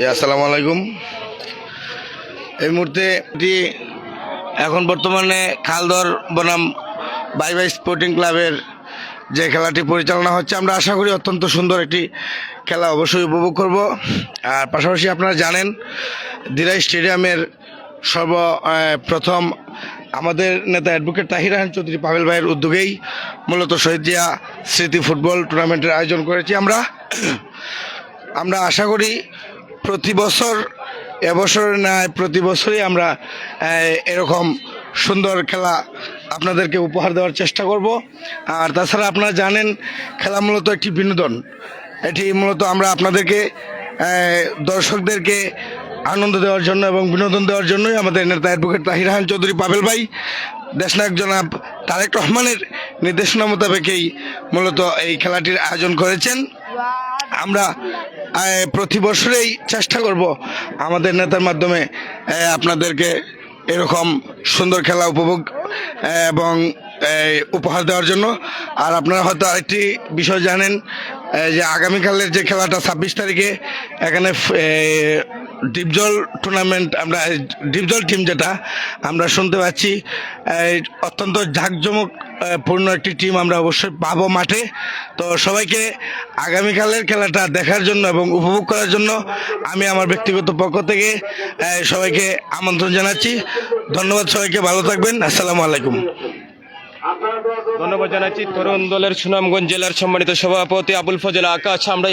আসসালামু আলাইকুম। এই মুহূর্তে এখন বর্তমানে খালদর বনাম বাই বাই স্পোর্টিং ক্লাবের যে খেলাটি পরিচালনা হচ্ছে, আমরা আশা করি অত্যন্ত সুন্দর একটি খেলা অবশ্যই উপভোগ করব। আর পাশাপাশি আপনারা জানেন, দিরাই স্টেডিয়ামের সর্ব প্রথম আমাদের নেতা অ্যাডভোকেট তাহির রাহান চৌধুরী পাবেল ভাইয়ের উদ্যোগেই মূলত শহীদ জিয়া স্মৃতি ফুটবল টুর্নামেন্টের আয়োজন করেছি আমরা। আমরা আশা করি প্রতি বছর, এবছরের ন্যায় প্রতি বছরই আমরা এরকম সুন্দর খেলা আপনাদেরকে উপহার দেওয়ার চেষ্টা করব। আর তাছাড়া আপনারা জানেন, খেলা মূলত একটি বিনোদন। এটি মূলত আমরা আপনাদেরকে দর্শকদেরকে আনন্দ দেওয়ার জন্য এবং বিনোদন দেওয়ার জন্যই আমাদের নেতা অ্যাডভোকেট তাহির হান চৌধুরী পাবেল ভাই, দেশনায়ক জনাব তারেক রহমানের নির্দেশনা মোতাবেকেই মূলত এই খেলাটির আয়োজন করেছেন। আমরা প্রতি বছরেই চেষ্টা করব আমাদের নেতার মাধ্যমে আপনাদেরকে এরকম সুন্দর খেলা উপভোগ এবং উপহার দেওয়ার জন্য। আর আপনারা হয়তো আরেকটি বিষয় জানেন যে আগামীকালের যে খেলাটা ছাব্বিশ তারিখে এখানে ডিপজল টুর্নামেন্ট আমরা ডিপজল টিম যেটা আমরা শুনতে পাচ্ছি অত্যন্ত জাঁকজমক আহ, পূর্ণ একটি টিম আমরা অবশ্যই পাবো মাঠে। তো সবাইকে আগামীকালের খেলাটা দেখার জন্য এবং উপভোগ করার জন্য আমি আমার ব্যক্তিগত পক্ষ থেকে সবাইকে আমন্ত্রণ জানাচ্ছি। ধন্যবাদ সবাইকে, ভালো থাকবেন। আসসালামু আলাইকুম। ধন্যবাদ জানাচ্ছি। তরুণ দলের সুনামগঞ্জ জেলার সম্মানিত সভাপতি আবুল ফজল আকাশ। আমরা